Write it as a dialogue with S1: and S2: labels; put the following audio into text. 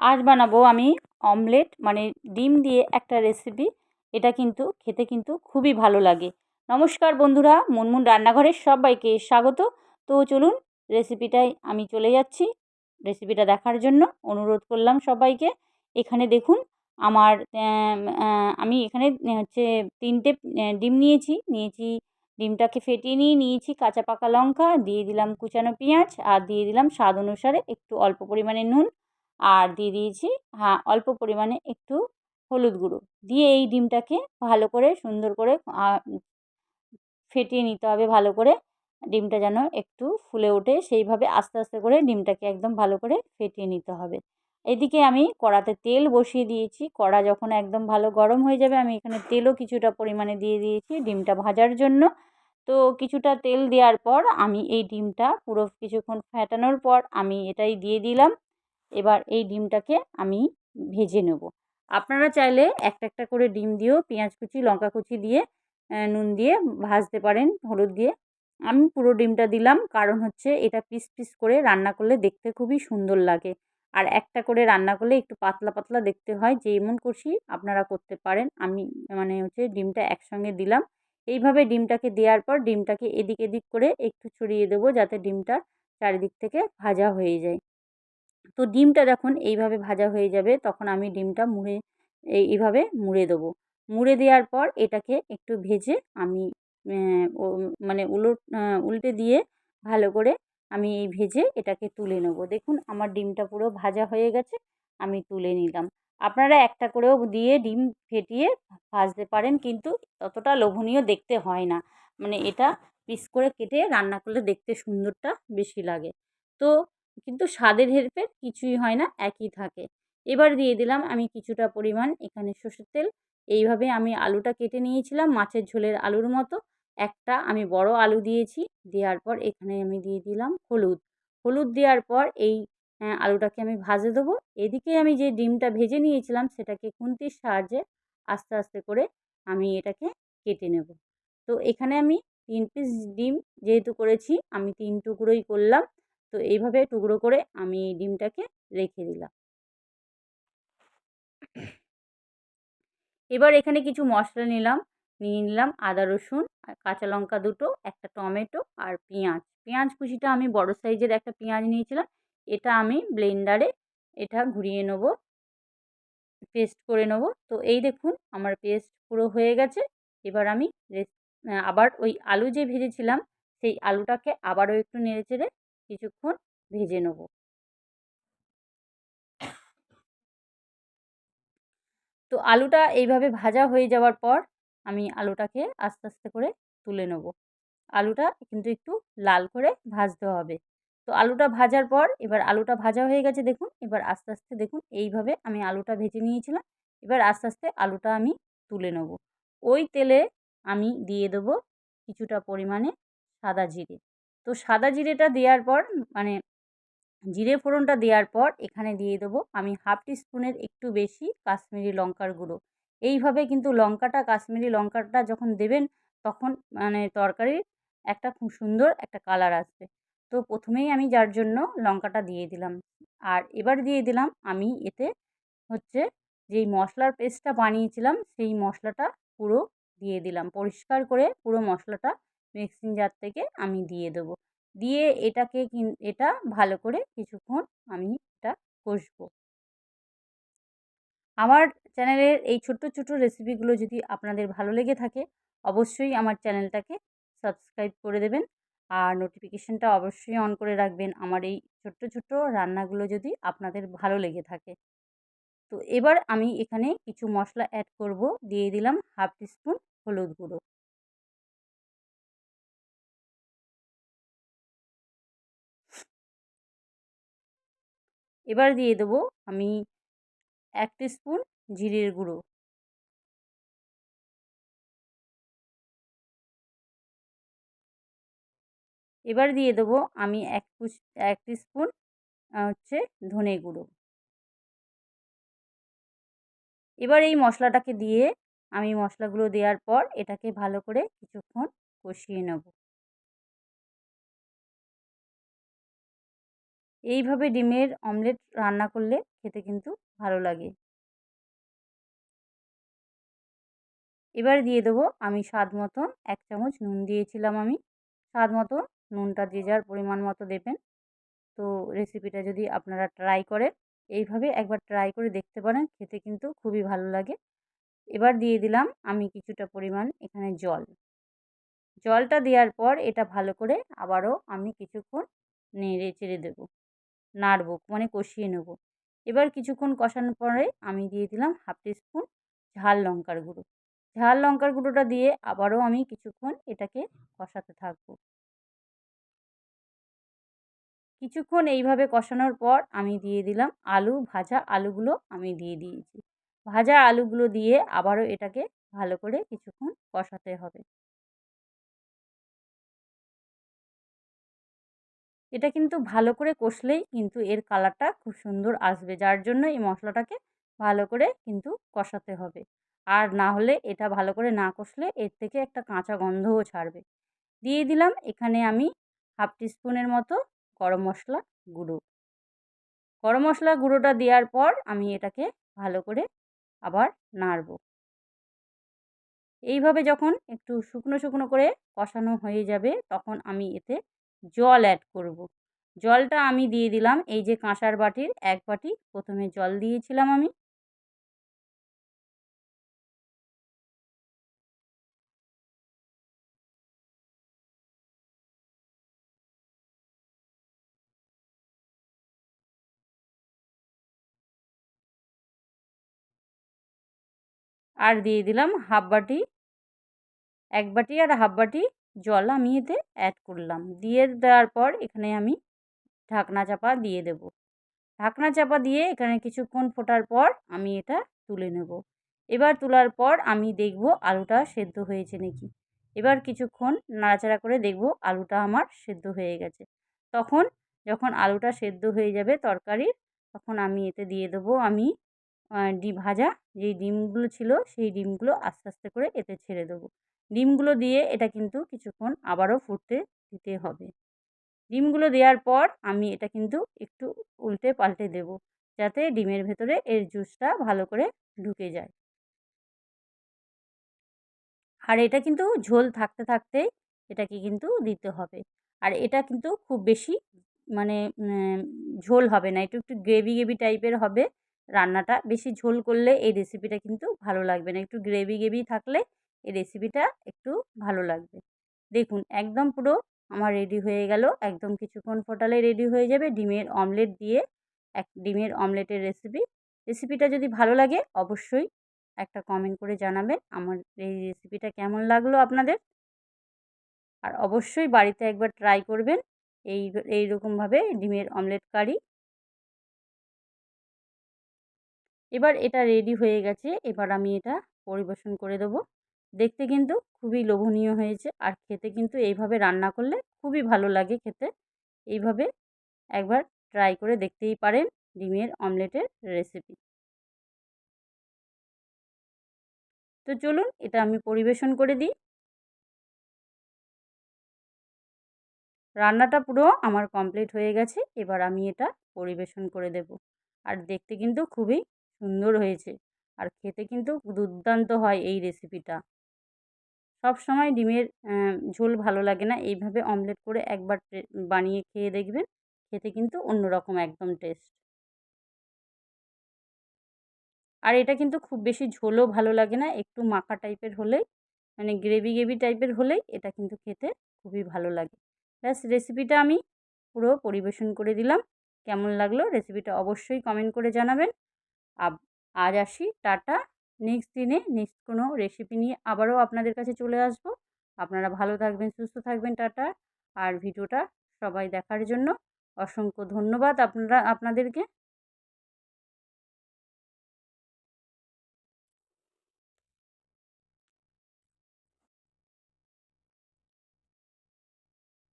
S1: আজ বানাবো আমি অমলেট মানে ডিম দিয়ে একটা রেসিপি এটা কিন্তু খেতে কিন্তু খুবই ভালো লাগে। নমস্কার বন্ধুরা, মুনমুন রান্নাঘরের সবাইকে স্বাগত। তো চলুন রেসিপিটাই আমি চলে যাচ্ছি। রেসিপিটা দেখার জন্য অনুরোধ করলাম সবাইকে। এখানে দেখুন, আমার আমি এখানে হচ্ছে তিনটে ডিম নিয়েছি। নিয়েছি ডিমটাকে ফেটিয়ে নিয়ে নিয়েছি কাঁচা পাকা লঙ্কা, দিয়ে দিলাম কুচানো পেঁয়াজ, আর দিয়ে দিলাম স্বাদ অনুসারে একটু অল্প পরিমাণে নুন। আর দিয়ে দিয়েছি হ্যাঁ অল্প পরিমাণে একটু হলুদ গুঁড়ো। দিয়ে এই ডিমটাকে ভালো করে সুন্দর করে ফেটিয়ে নিতে হবে ভালো করে। ডিমটা যেন একটু ফুলে ওঠে, সেইভাবে আস্তে আস্তে করে ডিমটাকে একদম ভালো করে ফেটিয়ে নিতে হবে। এদিকে আমি কড়াতে তেল বসিয়ে দিয়েছি। কড়া যখন একদম ভালো গরম হয়ে যাবে, আমি এখানে তেলও কিছুটা পরিমাণে দিয়ে দিয়েছি ডিমটা ভাজার জন্য। তো কিছুটা তেল দেওয়ার পর আমি এই ডিমটা পুরো কিছুক্ষণ ফেটানোর পর আমি এটাই দিয়ে দিলাম। এবার এই ডিমটাকে আমি ভেজে নেব। আপনারা চাইলে একটা একটা করে ডিম দিয়েও পেঁয়াজ কুচি, লঙ্কা কুচি দিয়ে নুন দিয়ে ভাজতে পারেন, হলুদ দিয়ে। আমি পুরো ডিমটা দিলাম, কারণ হচ্ছে এটা পিস পিস করে রান্না করলে দেখতে খুবই সুন্দর লাগে। আর একটা করে রান্না করলে একটু পাতলা পাতলা দেখতে হয় যেমন কষি আপনারা করতে পারেন। আমি মানে হচ্ছে ডিমটা একসঙ্গে দিলাম। এইভাবে ডিমটাকে দেওয়ার পর ডিমটাকে এদিক এদিক করে একটু ছড়িয়ে দেবো, যাতে ডিমটা চারিদিক থেকে ভাজা হয়ে যায়। তো ডিমটা যখন এইভাবে ভাজা হয়ে যাবে, তখন আমি ডিমটা মুড়ে এইভাবে মুড়ে দেবো। মুড়ে দেওয়ার পর এটাকে একটু ভেজে আমি মানে উলট উল্টে দিয়ে ভালো করে আমি এই ভেজে এটাকে তুলে নেব। দেখুন আমার ডিমটা পুরো ভাজা হয়ে গেছে, আমি তুলে নিলাম। আপনারা একটা করেও দিয়ে ডিম ফেটিয়ে ভাজতে পারেন, কিন্তু ততটা লোভনীয় দেখতে হয় না। মানে এটা পিস করে কেটে রান্না করলে দেখতে সুন্দরটা বেশি লাগে। তো কিন্তু স্বাদের হেরফের কিছুই হয় না, একই থাকে। এবার দিয়ে দিলাম আমি কিছুটা পরিমাণ এখানে সর্ষের তেল। এইভাবে আমি আলুটা কেটে নিয়েছিলাম মাছের ঝোলের আলুর মতো। একটা আমি বড় আলু দিয়েছি, দেওয়ার পর এখানে আমি দিয়ে দিলাম হলুদ। হলুদ দেওয়ার পর এই আলুটাকে আমি ভাজে দেবো। এদিকে আমি যে ডিমটা ভেজে নিয়েছিলাম সেটাকে খুন্তির সাহায্যে আস্তে আস্তে করে আমি এটাকে কেটে নেব। তো এখানে আমি তিন পিস ডিম যেহেতু করেছি, আমি তিন টুকরোই করলাম। তো এইভাবে টুকরো করে আমি ডিমটাকে রেখে দিলাম। এবার এখানে কিছু মশলা নিলাম, নিয়ে নিলাম আদা, রসুন কাঁচা লঙ্কা দুটো, একটা টমেটো আর পেঁয়াজ। পেঁয়াজ কুচিটা আমি বড় সাইজের একটা পেঁয়াজ নিয়েছিলাম, এটা আমি ব্লেন্ডারে এটা ঘুরিয়ে নেব, পেস্ট করে নেব। তো এই দেখুন আমার পেস্ট পুরো হয়ে গেছে, এবার আমি আবার ওই আলু যে ভেজেছিলাম, সেই আলুটাকে আবারও একটু নেড়ে চেড়ে কিছুক্ষণ ভেজে নেব। তো আলুটা এইভাবে ভাজা হয়ে যাওয়ার পর আমি আলুটাকে আস্তে আস্তে করে তুলে নেব। আলুটা কিন্তু একটু লাল করে ভাজতে হবে। তো আলুটা ভাজার পর এবার আলুটা ভাজা হয়ে গেছে দেখুন, এবার আস্তে আস্তে দেখুন এইভাবে আমি আলুটা ভেজে নিয়েছিলাম। এবার আস্তে আস্তে আলুটা আমি তুলে নেব। ওই তেলে আমি দিয়ে দেবো কিছুটা পরিমাণে সাদা জিরে। তো সাদা জিরেটা দেওয়ার পর মানে জিরে ফোড়নটা দেওয়ার পর এখানে দিয়ে দেবো আমি হাফ টিস্পুনের একটু বেশি কাশ্মীরি লঙ্কার গুঁড়ো। এইভাবে কিন্তু লঙ্কাটা, কাশ্মীরি লঙ্কাটা যখন দেবেন তখন মানে তরকারির একটা খুব সুন্দর একটা কালার আসবে। তো প্রথমেই আমি যার জন্য লঙ্কাটা দিয়ে দিলাম। আর এবার দিয়ে দিলাম আমি এতে হচ্ছে যেই মশলার পেস্টটা বানিয়েছিলাম সেই মশলাটা পুরো দিয়ে দিলাম। পরিষ্কার করে পুরো মশলাটা মিক্সিং জার থেকে আমি দিয়ে দেবো। দিয়ে এটাকে এটা ভালো করে কিছুক্ষণ আমি এটা কষবো। আমার চ্যানেলের এই ছোট্ট ছোট্ট রেসিপিগুলো যদি আপনাদের ভালো লেগে থাকে, অবশ্যই আমার চ্যানেলটাকে সাবস্ক্রাইব করে দেবেন। আর নোটিফিকেশানটা অবশ্যই অন করে রাখবেন। আমার এই ছোট্ট ছোট্ট রান্নাগুলো যদি আপনাদের ভালো লেগে থাকে। তো এবার আমি এখানে কিছু মশলা অ্যাড করব। দিয়ে দিলাম হাফ টিস্পুন হলুদ গুঁড়ো। এবার দিয়ে দেবো আমি এক স্পুন জিরের গুঁড়ো। এবার দিয়ে দেবো আমি এক এক স্পুন হচ্ছে ধনে গুঁড়ো। এবার এই মশলাটাকে দিয়ে আমি মশলাগুলো দেওয়ার পর এটাকে ভালো করে কিছুক্ষণ কষিয়ে নেব। এইভাবে ডিমের অমলেট রান্না করলে খেতে কিন্তু ভালো লাগে। এবার দিয়ে দেবো আমি স্বাদ মতো এক চামচ নুন দিয়েছিলাম আমি। স্বাদ মতো নুনটা যে যার পরিমাণ মতো দেবেন। তো রেসিপিটা যদি আপনারা ট্রাই করেন, এইভাবে একবার ট্রাই করে দেখতে পারেন, খেতে কিন্তু খুবই ভালো লাগে। এবার দিয়ে দিলাম আমি কিছুটা পরিমাণ এখানে জল। জলটা দেওয়ার পর এটা ভালো করে আবারও আমি কিছুক্ষণ নেড়ে চেড়ে দেবো। নাড়বো মানে কষিয়ে নেব। এবার কিছুক্ষণ কষানোর পরে আমি দিয়ে দিলাম হাফ টিস্পুন ঝাল লঙ্কার গুঁড়ো। ঝাল লঙ্কার গুঁড়োটা দিয়ে আবারও আমি কিছুক্ষণ এটাকে কষাতে থাকব। কিছুক্ষণ এইভাবে কষানোর পর আমি দিয়ে দিলাম আলু ভাজা আলুগুলো আমি দিয়ে দিয়েছি। ভাজা আলুগুলো দিয়ে আবারও এটাকে ভালো করে কিছুক্ষণ কষাতে হবে। এটা কিন্তু ভালো করে কষলেই কিন্তু এর কালারটা খুব সুন্দর আসবে। যার জন্য এই মশলাটাকে ভালো করে কিন্তু কষাতে হবে। আর না হলে এটা ভালো করে না কষলে এর থেকে একটা কাঁচা গন্ধও ছাড়বে। দিয়ে দিলাম এখানে আমি হাফ টিস্পুনের মতো গরম মশলা গুঁড়ো। গরম মশলা গুঁড়োটা দেওয়ার পর আমি এটাকে ভালো করে আবার নাড়ব। এইভাবে যখন একটু শুকনো শুকনো করে কষানো হয়ে যাবে, তখন আমি এতে জল অ্যাড করব। জলটা আমি দিয়ে দিলাম, এই যে কাঁসার বাটির এক বাটি প্রথমে জল দিয়েছিলাম আমি আর দিয়ে দিলাম হাফ বাটি, এক বাটি আর হাফ বাটি জল আমি এতে অ্যাড করলাম। দিয়ে দেওয়ার পর এখানে আমি ঢাকনা চাপা দিয়ে দেব। ঢাকনা চাপা দিয়ে এখানে কিছুক্ষণ ফোটার পর আমি এটা তুলে নেব। এবার তোলার পর আমি দেখব আলুটা সেদ্ধ হয়েছে নাকি। এবার কিছুক্ষণ নাড়াচাড়া করে দেখব আলুটা আমার সেদ্ধ হয়ে গেছে। তখন যখন আলুটা সেদ্ধ হয়ে যাবে তরকারির তখন আমি এতে দিয়ে দেবো আমি ডিম ভাজা। যেই ডিমগুলো ছিল সেই ডিমগুলো আস্তে আস্তে করে এতে ছেড়ে দেবো। ডিমগুলো দিয়ে এটা কিন্তু কিছুক্ষণ আবারও ফুটতে দিতে হবে। ডিমগুলো দেওয়ার পর আমি এটা কিন্তু একটু উল্টে পাল্টে দেব, যাতে ডিমের ভেতরে এর জুসটা ভালো করে ঢুকে যায়। আর এটা কিন্তু ঝোল থাকতে থাকতেই এটাকে কিন্তু দিতে হবে। আর এটা কিন্তু খুব বেশি মানে ঝোল হবে না, একটু একটু গ্রেভি গ্রেভি টাইপের হবে। রান্নাটা বেশি ঝোল করলে এই রেসিপিটা কিন্তু ভালো লাগবে না। একটু গ্রেভি গ্রেভি থাকলে এই রেসিপিটা একটু ভালো লাগবে। দেখুন, একদম পুরো আমার রেডি হয়ে গেল। একদম কিছুক্ষণ ফোটালে রেডি হয়ে যাবে। ডিমের অমলেট দিয়ে এক, ডিমের অমলেটের রেসিপি রেসিপিটা যদি ভালো লাগে, অবশ্যই একটা কমেন্ট করে জানাবেন আমার এই রেসিপিটা কেমন লাগল আপনাদের। আর অবশ্যই বাড়িতে একবার ট্রাই করবেন এই এই এইরকমভাবে ডিমের অমলেট কারি এবার এটা রেডি হয়ে গেছে। এবার আমি এটা পরিবেশন করে দেবো। দেখতে কিন্তু খুবই লোভনীয় হয়েছে। আর খেতে কিন্তু এইভাবে রান্না করলে খুবই ভালো লাগে খেতে। এইভাবে একবার ট্রাই করে দেখতেই পারেন ডিমের অমলেটের রেসিপি তো চলুন এটা আমি পরিবেশন করে দিই। রান্নাটা পুরো আমার কমপ্লিট হয়ে গেছে। এবার আমি এটা পরিবেশন করে দেব। আর দেখতে কিন্তু খুবই সুন্দর হয়েছে। আর খেতে কিন্তু দুর্দান্ত হয় এই রেসিপিটা সব সময় ডিমের ঝোল ভালো লাগে না। এইভাবে অমলেট করে একবার বানিয়ে খেয়ে দেখবেন, খেতে কিন্তু অন্যরকম একদম টেস্ট। আর এটা কিন্তু খুব বেশি ঝোলও ভালো লাগে না, একটু মাখা টাইপের হলেই মানে গ্রেভি গ্রেভি টাইপের হলেই এটা কিন্তু খেতে খুবই ভালো লাগে। ব্যাস, রেসিপিটা আমি পুরো পরিবেশন করে দিলাম। কেমন লাগল রেসিপিটা অবশ্যই কমেন্ট করে জানাবেন। আজ আসি, টাটা। নেক্সট দিনে নেক্সট কোনো রেসিপি নিয়ে আবারও আপনাদের কাছে চলে আসব। আপনারা ভালো থাকবেন, সুস্থ থাকবেন, টাটা। আর ভিডিওটা সবাই দেখার জন্য অসংখ্য ধন্যবাদ আপনারা, আপনাদেরকে।